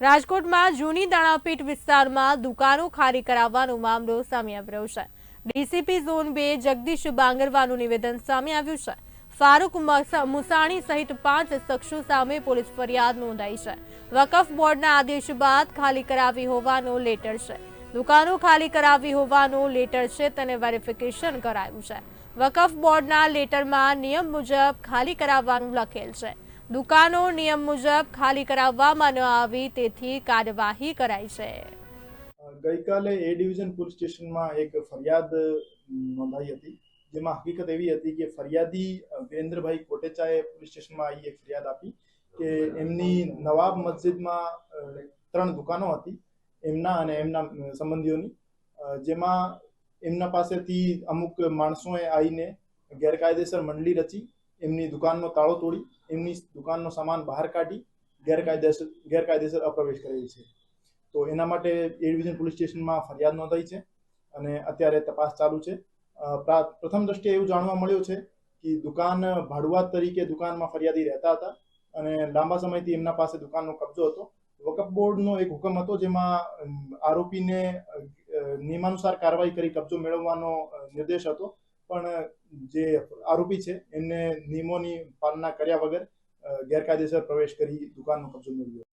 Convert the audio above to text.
રાજકોટમાં જૂની દાણાપીઠ વિસ્તારમાં દુકાનો ખાલી કરાવવાનો મામલો સામે આવ્યો છે. ડીસીપી ઝોન બે જગદીશ બાંગરવાનું નિવેદન સામે આવ્યું છે. ફારૂક મસા- મુસાણી સહિત પાંચ શખ્સો સામે પોલીસ ફરિયાદ નોંધાઈ છે. વકફ બોર્ડના આદેશ બાદ ખાલી કરાવી હોવાનો લેટર છે. દુકાનો ખાલી કરાવી હોવાનો લેટર છે તેને વેરિફિકેશન કરાયું છે. વકફ બોર્ડના લેટરમાં નિયમ મુજબ ખાલી કરાવવાનું લખેલ છે. દુકાનો નિયમ મુજબ ખાલી કરાવવામાં ન આવી તેથી કાર્યવાહી કરાઈ છે. ગઈકાલે એ ડિવિઝન પોલીસ સ્ટેશનમાં એક ફરિયાદ નોંધાઈ હતી, જેમાં હકીકત એવી હતી કે ફરિયાદી વિરેન્દ્રભાઈ કોટેચાએ પોલીસ સ્ટેશનમાં આવી એક ફરિયાદ આપી કે એમની નવાબ મસ્જિદમાં ત્રણ દુકાનો હતી, એમના અને એમના સંબંધીઓની જેમાં એમના પાસેથી અમુક માણસોએ આવીને ગેરકાયદેસર મંડળી રચી એમની દુકાનનો તાળો તોડી, એમની દુકાનનો સામાન બહાર કાઢી, ગેરકાયદેસર ગેરકાયદેસર અપ્રવેશ કરેલ છે. તો એના માટે એ ડિવિઝન પોલીસ સ્ટેશનમાં ફરિયાદ નોંધાઈ છે અને અત્યારે તપાસ ચાલુ છે. પ્રા- પ્રથમ દ્રષ્ટિએ એવું જાણવા મળ્યું છે કે દુકાન ભાડુઆત તરીકે દુકાનમાં ફરિયાદી રહેતા હતા અને લાંબા સમયથી એમના પાસે દુકાનનો કબજો હતો. વકફ બોર્ડનો એક હુકમ હતો જેમાં આરોપીને નિયમાનુસાર કાર્યવાહી કરી કબજો મેળવવાનો નિર્દેશ હતો. પણ જે આરોપી છે, એમને નિયમોની પાલના કર્યા વગર ગેરકાયદેસર પ્રવેશ કરી દુકાનનો કબજો મેળવ્યો.